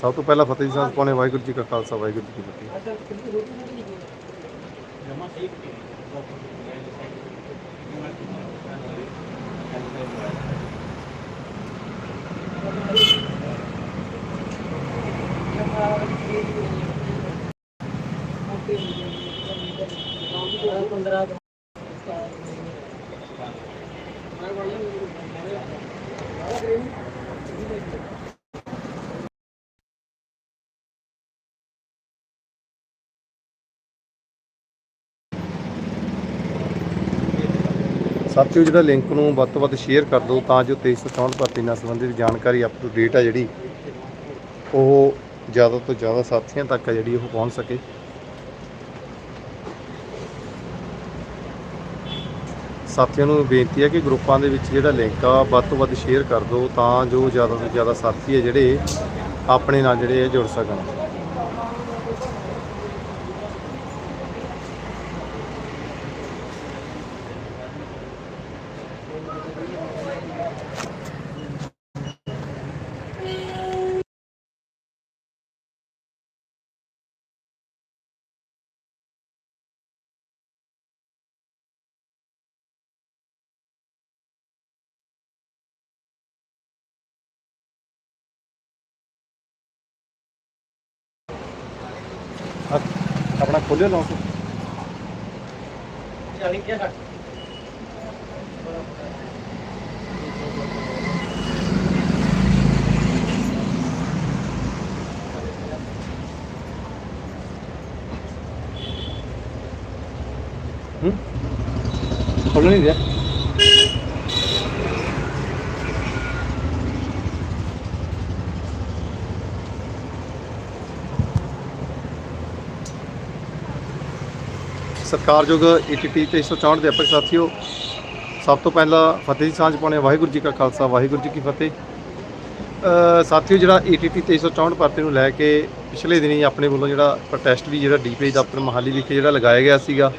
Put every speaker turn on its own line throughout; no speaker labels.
ਸਭ ਤੋਂ ਪਹਿਲਾਂ ਫਤਿਹ ਸਾਹਿਬ ਸਾਂਝ ਪਾਉਣੇ, ਵਾਹਿਗੁਰੂ ਜੀ ਕਾ ਖਾਲਸਾ, ਵਾਹਿਗੁਰੂ ਜੀ ਕੀ ਫਤਿਹ। ਸਾਥੀਓ ਜਿਹੜਾ ਲਿੰਕ ਨੂੰ ਵੱਧ ਤੋਂ ਵੱਧ ਸ਼ੇਅਰ ਕਰ ਦਿਓ ਤਾਂ ਜੋ 2364 ਭਰਤੀ ਨਾਲ ਸੰਬੰਧਿਤ ਜਾਣਕਾਰੀ ਅਪ ਟੂ ਡੇਟ ਆ ਜਿਹੜੀ, ਉਹ ਜ਼ਿਆਦਾ ਤੋਂ ਜ਼ਿਆਦਾ ਸਾਥੀਆਂ ਤੱਕ ਆ ਜਿਹੜੀ ਉਹ ਪਹੁੰਚ ਸਕੇ। ਸਾਥੀਆਂ ਨੂੰ ਬੇਨਤੀ ਹੈ ਕਿ ਗਰੁੱਪਾਂ ਦੇ ਵਿੱਚ ਜਿਹੜਾ ਲਿੰਕ ਆ, ਵੱਧ ਤੋਂ ਵੱਧ ਸ਼ੇਅਰ ਕਰ ਦਿਓ ਤਾਂ ਜੋ ਜ਼ਿਆਦਾ ਤੋਂ ਜ਼ਿਆਦਾ ਸਾਥੀ ਆ ਜਿਹੜੇ ਆਪਣੇ ਨਾਲ ਜਿਹੜੇ ਆ ਜੁੜ ਸਕਣ। ਆਪਣਾ ਖੋਲਿਓ ਲੌਂਕ ਹੂੰ? ਖੋਲ ਨਹੀਂ ਰਿਹਾ ਸਤਿਕਾਰਯੋਗ ਈਟੀਟੀ ਤੇ 164 ਦੇ ਅਧਿਆਪਕ ਸਾਥੀਓ, ਸਭ ਤੋਂ ਪਹਿਲਾਂ ਫਤਿਹ ਦੀ ਸਾਂਝ ਪਾਉਣੇ ਵਾਹਿਗੁਰੂ ਜੀ ਕਾ ਖਾਲਸਾ, ਵਾਹਿਗੁਰੂ ਜੀ ਕੀ ਫਤਿਹ। ਸਾਥੀਓ, ਜਿਹੜਾ ਈਟੀਟੀ ਤੇ 164 ਭਰਤੀ ਨੂੰ ਲੈ ਕੇ ਪਿਛਲੇ ਦਿਨੀ ਆਪਣੇ ਵੱਲੋਂ ਜਿਹੜਾ ਪ੍ਰੋਟੈਸਟ ਵੀ ਜਿਹੜਾ ਡੀਪੀਐਚ ਦਫ਼ਤਰ ਮਹਾਲੀ ਵਿਖੇ ਜਿਹੜਾ ਲਗਾਇਆ ਗਿਆ ਸੀਗਾ।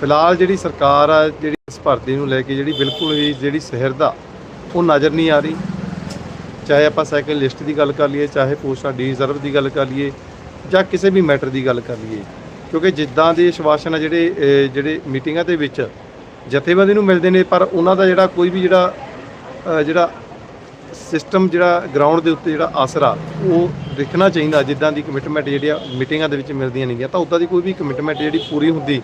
ਫਿਲਹਾਲ ਜਿਹੜੀ ਸਰਕਾਰ ਆ, ਜਿਹੜੀ ਇਸ ਭਰਤੀ ਨੂੰ ਲੈ ਕੇ ਜਿਹੜੀ ਬਿਲਕੁਲ ਵੀ ਜਿਹੜੀ ਸਹਿਰਦਾ ਉਹ ਨਜ਼ਰ ਨਹੀਂ ਆ ਰਹੀ। ਚਾਹੇ ਆਪਾਂ ਸਾਈਕਲ ਲਿਸਟ ਦੀ ਗੱਲ ਕਰ ਲਈਏ, ਚਾਹੇ ਪੋਸਟਾਂ ਡੀ ਰਿਜ਼ਰਵ ਦੀ ਗੱਲ ਕਰ ਲਈਏ ਜਾਂ ਕਿਸੇ ਵੀ ਮੈਟਰ ਦੀ ਗੱਲ ਕਰ ਲਈਏ, ਕਿਉਂਕਿ ਜਿੱਦਾਂ ਦੇ ਸ਼ਵਾਸਨ ਆ ਜਿਹੜੇ ਜਿਹੜੇ ਮੀਟਿੰਗਾਂ ਦੇ ਵਿੱਚ ਜਥੇਬੰਦੀ ਨੂੰ ਮਿਲਦੇ ਨੇ, ਪਰ ਉਹਨਾਂ ਦਾ ਜਿਹੜਾ ਕੋਈ ਵੀ ਜਿਹੜਾ ਜਿਹੜਾ ਸਿਸਟਮ, ਜਿਹੜਾ ਗਰਾਊਂਡ ਦੇ ਉੱਤੇ ਜਿਹੜਾ ਆਸਰਾ, ਉਹ ਦੇਖਣਾ ਚਾਹੀਦਾ, ਜਿੱਦਾਂ ਦੀ ਕਮਿਟਮੈਂਟ ਜਿਹੜੀਆਂ ਮੀਟਿੰਗਾਂ ਦੇ ਵਿੱਚ ਮਿਲਦੀਆਂ ਨੇਗੀਆਂ, ਤਾਂ ਉੱਦਾਂ ਦੀ ਕੋਈ ਵੀ ਕਮਿਟਮੈਂਟ ਜਿਹੜੀ ਪੂਰੀ ਹੁੰਦੀ,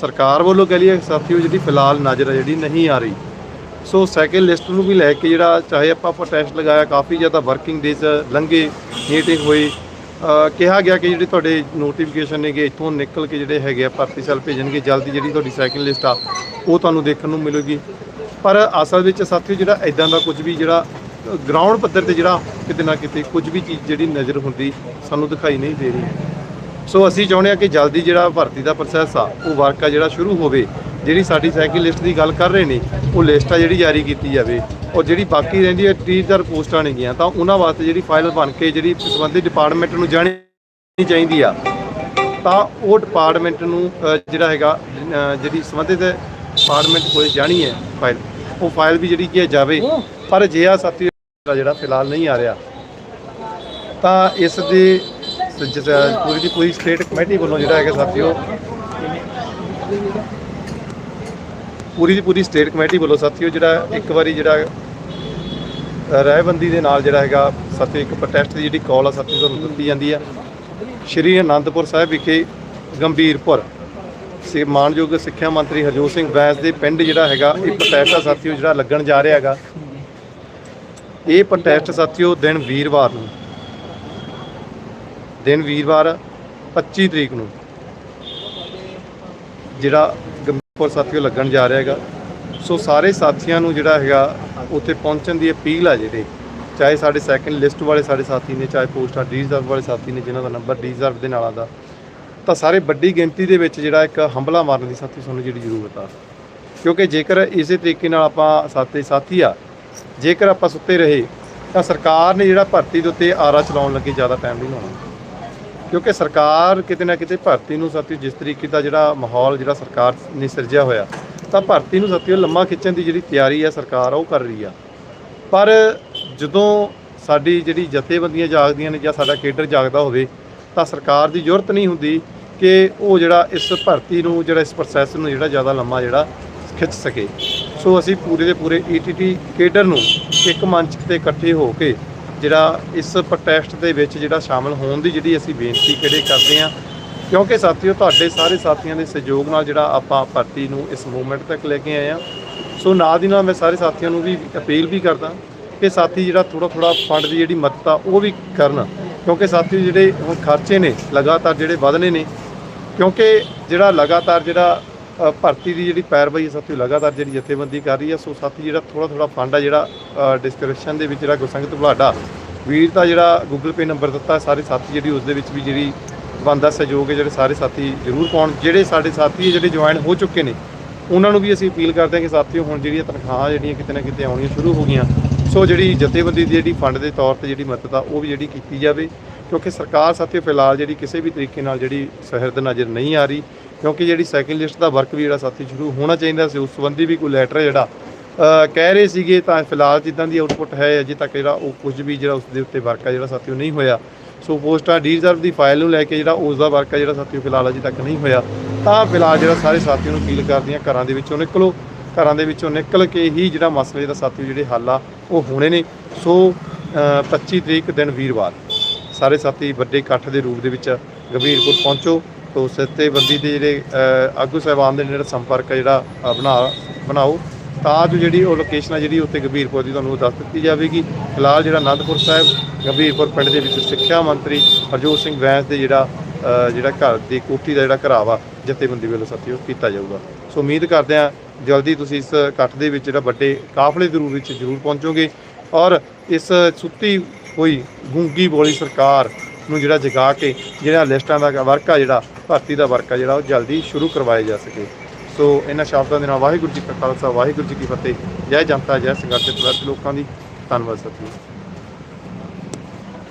ਸਰਕਾਰ ਵੱਲੋਂ ਕਹ ਲਈਏ, ਸਾਥੀਓ, ਜਿਹੜੀ ਫਿਲਹਾਲ ਨਜ਼ਰ ਆ ਜਿਹੜੀ ਨਹੀਂ ਆ ਰਹੀ। ਸੋ ਸੈਕਿੰਡ ਲਿਸਟ ਨੂੰ ਵੀ ਲੈ ਕੇ ਜਿਹੜਾ, ਚਾਹੇ ਆਪਾਂ ਪ੍ਰੋਟੈਸਟ ਲਗਾਇਆ, ਕਾਫੀ ਜ਼ਿਆਦਾ ਵਰਕਿੰਗ ਡੇਜ਼ ਲੰਘੇ ਮੀਟਿੰਗ ਹੋਈ ਕਿਹਾ ਗਿਆ ਕਿ ਜਿਹੜੇ ਤੁਹਾਡੇ ਨੋਟੀਫਿਕੇਸ਼ਨ ਨੇਗੇ ਇੱਥੋਂ ਨਿਕਲ ਕੇ ਜਿਹੜੇ ਹੈਗੇ ਆ ਭਰਤੀ ਸੈੱਲ ਭੇਜਣਗੇ, ਜਲਦੀ ਜਿਹੜੀ ਤੁਹਾਡੀ ਸੈਕਿੰਡ ਲਿਸਟ ਆ, ਉਹ ਤੁਹਾਨੂੰ ਦੇਖਣ ਨੂੰ ਮਿਲੇਗੀ। ਪਰ ਅਸਲ ਵਿੱਚ ਸਾਥੀਓ ਜਿਹੜਾ ਇਦਾਂ ਦਾ ਕੁਝ ਵੀ ਜਿਹੜਾ ਗਰਾਊਂਡ ਪੱਧਰ ਤੇ ਜਿਹੜਾ ਕਿਤੇ ਨਾ ਕਿਤੇ ਕੁਝ ਵੀ ਚੀਜ਼ ਜਿਹੜੀ ਨਜ਼ਰ ਹੁੰਦੀ, ਸਾਨੂੰ ਦਿਖਾਈ ਨਹੀਂ ਦੇ ਰਹੀ। ਸੋ ਅਸੀਂ ਚਾਹੁੰਦੇ ਹਾਂ ਕਿ ਜਲਦੀ ਜਿਹੜਾ ਭਰਤੀ ਦਾ ਪ੍ਰੋਸੈਸ ਆ, ਉਹ ਵਰਕ ਆ ਜਿਹੜਾ ਸ਼ੁਰੂ ਹੋਵੇ ਜਿਹੜੀ ਸਾਡੀ ਸਾਈਕਲ ਲਿਸਟ ਦੀ ਗੱਲ ਕਰ ਰਹੇ ਨੇ, ਉਹ ਲਿਸਟ ਆ ਜਿਹੜੀ ਜਾਰੀ ਕੀਤੀ ਜਾਵੇ। ਔਰ ਜਿਹੜੀ ਬਾਕੀ ਰਹਿੰਦੀ ਹੈ ਟੀਚਰ ਪੋਸਟਾਂ ਨੇਗੀਆਂ। ਤਾਂ ਉਹਨਾਂ ਵਾਸਤੇ ਜਿਹੜੀ ਫਾਈਲ ਬਣ ਕੇ ਜਿਹੜੀ ਸੰਬੰਧਿਤ ਡਿਪਾਰਟਮੈਂਟ ਨੂੰ ਜਾਣੀ ਚਾਹੀਦੀ ਆ। ਤਾਂ ਉਹ ਡਿਪਾਰਟਮੈਂਟ ਨੂੰ ਜਿਹੜਾ ਹੈਗਾ ਜਿਹੜੀ ਸੰਬੰਧਿਤ ਡਿਪਾਰਟਮੈਂਟ ਕੋਲ ਜਾਣੀ ਹੈ ਫਾਈਲ। ਉਹ ਫਾਈਲ ਵੀ ਜਿਹੜੀ ਕੀ ਹੈ ਜਾਵੇ। ਪਰ ਜੇ ਆ ਸਾਥੀ ਜਿਹੜਾ ਫਿਲਹਾਲ ਨਹੀਂ ਆ ਰਿਹਾ। ਤਾਂ ਇਸ ਦੇ ਸ- ਪੂਰੀ ਦੀ ਪੂਰੀ ਸਟੇਟ ਕਮੇਟੀ ਵੱਲੋਂ ਜਿਹੜਾ ਹੈਗਾ ਸਾਥੀਓ ਪੂਰੀ ਦੀ ਪੂਰੀ ਸਟੇਟ ਕਮੇਟੀ ਵੱਲੋਂ ਸਾਥੀਓ ਜਿਹੜਾ ਇੱਕ ਵਾਰੀ ਜਿਹੜਾ ਰਾਇਬੰਦੀ ਦੇ ਨਾਲ ਜਿਹੜਾ ਹੈਗਾ ਸਾਥੀ ਇੱਕ ਪ੍ਰੋਟੈਸਟ ਦੀ ਜਿਹੜੀ ਕਾਲ ਆ ਸਾਥੀ ਤੁਹਾਨੂੰ ਦਿੱਤੀ ਜਾਂਦੀ ਆ। ਸ਼੍ਰੀ ਅਨੰਦਪੁਰ ਸਾਹਿਬ ਵਿਖੇ ਗੰਭੀਰਪੁਰ ਸੇ ਮਾਨਯੋਗ ਸਿੱਖਿਆ ਮੰਤਰੀ ਹਰਜੋਤ ਸਿੰਘ ਵੈਸ ਦੇ ਪਿੰਡ ਜਿਹੜਾ ਹੈਗਾ, ਇਹ ਪ੍ਰੋਟੈਸਟ ਆ ਸਾਥੀਓ ਜਿਹੜਾ ਲੱਗਣ ਜਾ ਰਿਹਾ ਹੈਗਾ। ਇਹ ਪ੍ਰੋਟੈਸਟ ਸਾਥੀਓ ਦਿਨ ਵੀਰਵਾਰ ਨੂੰ, ਦਿਨ ਵੀਰਵਾਰ 25 ਤਰੀਕ ਨੂੰ ਜਿਹੜਾ ਗੰਭੀਰਪੁਰ ਸਾਥੀਓ ਲੱਗਣ ਜਾ ਰਿਹਾ ਹੈਗਾ। ਸੋ ਸਾਰੇ ਸਾਥੀਆਂ ਨੂੰ ਜਿਹੜਾ ਹੈਗਾ, ਉੱਥੇ ਪਹੁੰਚਣ ਦੀ ਅਪੀਲ ਆ ਜਿਹੜੇ। ਚਾਹੇ ਸਾਡੇ ਸੈਕੰਡ ਲਿਸਟ ਵਾਲੇ ਸਾਡੇ ਸਾਥੀ ਨੇ, ਚਾਹੇ ਪੋਸਟ ਆ ਰਿਜ਼ਰਵ ਵਾਲੇ ਸਾਥੀ ਨੇ, ਜਿਨ੍ਹਾਂ ਦਾ ਨੰਬਰ ਡੀ ਦੇ ਨਾਲ ਆਦਾ ਤਾਂ ਸਾਰੇ ਵੱਡੀ ਗਿਣਤੀ ਦੇ ਵਿੱਚ ਜਿਹੜਾ ਇੱਕ ਹੰਬਲਾ ਮਾਰਨ ਦੀ ਸਾਥੀ ਸਾਨੂੰ ਜਿਹੜੀ ਜ਼ਰੂਰਤ ਆ। ਕਿਉਂਕਿ ਜੇਕਰ ਇਸੇ ਤਰੀਕੇ ਨਾਲ ਆਪਾਂ ਸਾਥੀ ਸਾਥੀ ਆ, ਜੇਕਰ ਆਪਾਂ ਸੁੱਤੇ ਰਹੇ, ਤਾਂ ਸਰਕਾਰ ਨੇ ਜਿਹੜਾ ਭਰਤੀ ਦੇ ਉੱਤੇ ਆਰਾ ਚਲਾਉਣ ਲੱਗੇ, ਜ਼ਿਆਦਾ ਟਾਈਮ ਨਹੀਂ ਲਾਉਣਾ। ਕਿਉਂਕਿ ਸਰਕਾਰ ਕਿਤੇ ਨਾ ਕਿਤੇ ਭਰਤੀ ਨੂੰ ਸਾਥੀ ਜਿਸ ਤਰੀਕੇ ਦਾ ਜਿਹੜਾ ਮਾਹੌਲ, ਜਿਹੜਾ ਸਰਕਾਰ ਨੇ ਸਿਰਜਿਆ ਹੋਇਆ, ਤਾਂ ਭਰਤੀ ਨੂੰ ਸਾਥੀਓ ਲੰਮਾ ਖਿੱਚਣ ਦੀ ਜਿਹੜੀ ਤਿਆਰੀ ਆ ਸਰਕਾਰ, ਉਹ ਕਰ ਰਹੀ ਆ। ਪਰ ਜਦੋਂ ਸਾਡੀ ਜਿਹੜੀ ਜਥੇਬੰਦੀਆਂ ਜਾਗਦੀਆਂ ਨੇ ਜਾਂ ਸਾਡਾ ਕੇਡਰ ਜਾਗਦਾ ਹੋਵੇ, ਤਾਂ ਸਰਕਾਰ ਦੀ ਜ਼ਰੂਰਤ ਨਹੀਂ ਹੁੰਦੀ ਕਿ ਉਹ ਜਿਹੜਾ ਇਸ ਭਰਤੀ ਨੂੰ, ਜਿਹੜਾ ਇਸ ਪ੍ਰੋਸੈਸ ਨੂੰ ਜਿਹੜਾ ਜ਼ਿਆਦਾ ਲੰਮਾ ਜਿਹੜਾ ਖਿੱਚ ਸਕੇ। ਸੋ ਅਸੀਂ ਪੂਰੇ ਦੇ ਪੂਰੇ ਈਟੀਟੀ ਕੇਡਰ ਨੂੰ ਇੱਕ ਮੰਚ ਤੇ ਇਕੱਠੇ ਹੋ ਕੇ ਜਿਹੜਾ ਇਸ ਪ੍ਰੋਟੈਸਟ ਦੇ ਵਿੱਚ ਜਿਹੜਾ ਸ਼ਾਮਲ ਹੋਣ ਦੀ ਜਿਹੜੀ ਅਸੀਂ ਬੇਨਤੀ ਕਿਹੜੇ ਕਰਦੇ ਹਾਂ, ਕਿਉਂਕਿ ਸਾਥੀਓ ਤੁਹਾਡੇ ਸਾਰੇ ਸਾਥੀਆਂ ਦੇ ਸਹਿਯੋਗ ਨਾਲ ਜਿਹੜਾ ਆਪਾਂ ਭਰਤੀ ਨੂੰ ਇਸ ਮੂਵਮੈਂਟ ਤੱਕ ਲੈ ਕੇ ਆਏ ਆ ਸੋ ਨਾਲ ਦੀ ਨਾਲ ਮੈਂ ਸਾਰੇ ਸਾਥੀਆਂ ਨੂੰ ਵੀ ਅਪੀਲ ਵੀ ਕਰਦਾ ਕਿ ਸਾਥੀ ਜਿਹੜਾ ਥੋੜਾ ਥੋੜਾ ਫੰਡ ਦੀ ਜਿਹੜੀ ਮਦਦ ਆ, ਉਹ ਵੀ ਕਰਨ। ਕਿਉਂਕਿ ਸਾਥੀ ਜਿਹੜੇ ਹੁਣ ਖਰਚੇ ਨੇ, ਲਗਾਤਾਰ ਜਿਹੜੇ ਵਧਨੇ ਨੇ, ਕਿਉਂਕਿ ਜਿਹੜਾ ਲਗਾਤਾਰ ਜਿਹੜਾ ਭਰਤੀ ਦੀ ਜਿਹੜੀ ਪੈਰਵਾਈ ਹੈ, ਸਾਥੀ ਲਗਾਤਾਰ ਜਿਹੜੀ ਜਥੇਬੰਦੀ ਕਰ ਰਹੀ ਹੈ, ਸੋ ਸਾਥੀ ਜਿਹੜਾ ਥੋੜਾ ਥੋੜਾ ਫੰਡ ਆ ਜਿਹੜਾ ਡਿਸਕ੍ਰਿਪਸ਼ਨ ਦੇ ਵਿੱਚ ਜਿਹੜਾ ਗੁਰਸੰਗਤ ਬੁਲਾਡਾ ਵੀਰ ਦਾ ਜਿਹੜਾ ਗੂਗਲ ਪੇ ਨੰਬਰ ਦਿੱਤਾ ਸਾਰੇ ਸਾਥੀ ਜਿਹੜੀ ਉਸ ਦੇ ਵਿੱਚ ਵੀ ਜਿਹੜੀ ਬੰਦਾ ਸਹਿਯੋਗ ਹੈ ਜਿਹੜੇ ਸਾਰੇ ਸਾਥੀ ਜ਼ਰੂਰ ਪਾਉਣ, ਜਿਹੜੇ ਸਾਡੇ ਸਾਥੀ ਜਿਹੜੇ ਜੁਆਇਨ ਹੋ ਚੁੱਕੇ ਨੇ, ਉਹਨਾਂ ਨੂੰ ਵੀ ਅਸੀਂ ਅਪੀਲ ਕਰਦੇ ਹਾਂ ਕਿ ਸਾਥੀਓ, ਹੁਣ ਜਿਹੜੀਆਂ ਤਨਖਾਹਾਂ ਜਿਹੜੀਆਂ ਕਿਤੇ ਨਾ ਕਿਤੇ ਆਉਣੀਆਂ ਸ਼ੁਰੂ ਹੋ ਗਈਆਂ, ਸੋ ਜਿਹੜੀ ਜਥੇਬੰਦੀ ਦੀ ਜਿਹੜੀ ਫੰਡ ਦੇ ਤੌਰ ਤੇ ਜਿਹੜੀ ਮਦਦ ਆ, ਉਹ ਵੀ ਜਿਹੜੀ ਕੀਤੀ ਜਾਵੇ, ਕਿਉਂਕਿ ਸਰਕਾਰ ਸਾਥੀਓ ਫਿਲਹਾਲ ਜਿਹੜੀ ਕਿਸੇ ਵੀ ਤਰੀਕੇ ਨਾਲ ਜਿਹੜੀ ਸਹਿਰਦ ਨਜ਼ਰ ਨਹੀਂ ਆ ਰਹੀ ਕਿਉਂਕਿ ਜਿਹੜੀ ਸੈਕਿੰਡ ਲਿਸਟ ਦਾ ਵਰਕ ਵੀ ਜਿਹੜਾ ਸਾਥੀ ਸ਼ੁਰੂ ਹੋਣਾ ਚਾਹੀਦਾ ਸੀ ਉਸ ਸੰਬੰਧੀ ਵੀ ਕੋਈ ਲੈਟਰ ਜਿਹੜਾ ਕਹਿ ਰਹੇ ਸੀਗੇ ਤਾਂ ਫਿਲਹਾਲ ਜਿੱਦਾਂ ਦੀ ਆਊਟਪੁੱਟ ਹੈ ਅਜੇ ਤੱਕ ਜਿਹੜਾ ਉਹ ਕੁਝ ਵੀ ਜਿਹੜਾ ਉਸ ਦੇ ਉੱਤੇ ਵਰਕ ਆ ਜਿਹੜਾ ਸਾਥੀਓ ਨਹੀਂ ਹੋਇਆ। ਸੋ ਪੋਸਟਾਂ ਡੀ ਦੀ ਫਾਈਲ ਨੂੰ ਲੈ ਕੇ ਜਿਹੜਾ ਉਸ ਦਾ ਵਰਕ ਆ ਜਿਹੜਾ ਸਾਥੀਓ ਫਿਲਹਾਲ ਅਜੇ ਤੱਕ ਨਹੀਂ ਹੋਇਆ। ਤਾਂ ਫਿਲਹਾਲ ਜਿਹੜਾ ਸਾਰੇ ਸਾਥੀਆਂ ਨੂੰ ਅਪੀਲ ਕਰਦੀਆਂ ਘਰਾਂ ਦੇ ਵਿੱਚੋਂ ਨਿਕਲੋ। ਘਰਾਂ ਦੇ ਵਿੱਚੋਂ ਨਿਕਲ ਕੇ ਹੀ ਜਿਹੜਾ ਮਸਲੇ ਦਾ ਸਾਥੀਓ ਜਿਹੜੇ ਹੱਲ ਆ ਉਹ ਹੋਣੇ ਨੇ। ਸੋ ਅ, 25 ਤਰੀਕ ਦਿਨ ਵੀਰਵਾਰ। ਸਾਰੇ ਸਾਥੀ ਵੱਡੇ ਇਕੱਠ ਦੇ ਰੂਪ ਦੇ ਵਿੱਚ ਗੰਭੀਰਪੁਰ ਪਹੁੰਚੋ। ਤੋ ਸੱਤੇਬੰਦੀ ਦੇ ਜਿਹੜੇ ਆਗੂ ਸਾਹਿਬਾਨ ਦੇ ਜਿਹੜਾ ਸੰਪਰਕ ਹੈ ਜਿਹੜਾ ਬਣਾ, ਬਣਾਓ, ਤਾਂ ਜੋ ਜਿਹੜੀ ਉਹ ਲੋਕੇਸ਼ਨ ਹੈ ਜਿਹੜੀ ਉੱਤੇ ਗੰਭੀਰਪੁਰ ਦੀ ਤੁਹਾਨੂੰ ਦੱਸ ਦਿੱਤੀ ਜਾਵੇਗੀ। ਫਿਲਹਾਲ ਜਿਹੜਾ ਆਨੰਦਪੁਰ ਸਾਹਿਬ, ਗੰਭੀਰਪੁਰ ਪਿੰਡ ਦੇ ਵਿੱਚ ਸਿੱਖਿਆ ਮੰਤਰੀ ਹਰਜੋਤ ਸਿੰਘ ਵੈਂਸ ਦੇ ਜਿਹੜਾ ਜਿਹੜਾ ਘਰ ਦੀ ਕੋਠੀ ਦਾ ਜਿਹੜਾ ਘਰਾਵਾ ਜਥੇਬੰਦੀ ਵੱਲੋਂ ਸਾਥੀਓ ਕੀਤਾ ਜਾਊਗਾ। ਸੋ ਉਮੀਦ ਕਰਦੇ ਹਾਂ ਜਲਦੀ ਤੁਸੀਂ ਇਸ ਇਕੱਠ ਦੇ ਵਿੱਚ ਜਿਹੜਾ ਵੱਡੇ ਕਾਫਲੇ ਦੇ ਰੂਪ ਵਿੱਚ ਜ਼ਰੂਰ ਪਹੁੰਚੋਗੇ ਔਰ ਇਸ ਸੁੱਤੀ ਹੋਈ ਗੂੰਗੀ ਬੋਲੀ ਸਰਕਾਰ ਨੂੰ ਜਿਹੜਾ ਜਗਾ ਕੇ ਜਿਹੜਾ ਲਿਸਟਾਂ ਦਾ ਵਰਕ ਆ ਜਿਹੜਾ, ਭਰਤੀ ਦਾ ਵਰਕ ਆ ਜਿਹੜਾ, ਉਹ ਜਲਦੀ ਸ਼ੁਰੂ ਕਰਵਾਇਆ ਜਾ ਸਕੇ। ਸੋ ਇਹਨਾਂ ਸ਼ਬਦਾਂ ਦੇ ਨਾਲ ਵਾਹਿਗੁਰੂ ਜੀ ਕਾ ਖਾਲਸਾ, ਵਾਹਿਗੁਰੂ ਜੀ ਕੀ ਫਤਿਹ। ਜੈ ਜਨਤਾ, ਜੈ ਸੰਘਰਸ਼ ਦੇ ਲੋਕਾਂ ਦੀ ਧੰਨਵਾਦ ਸਾਥੀਓ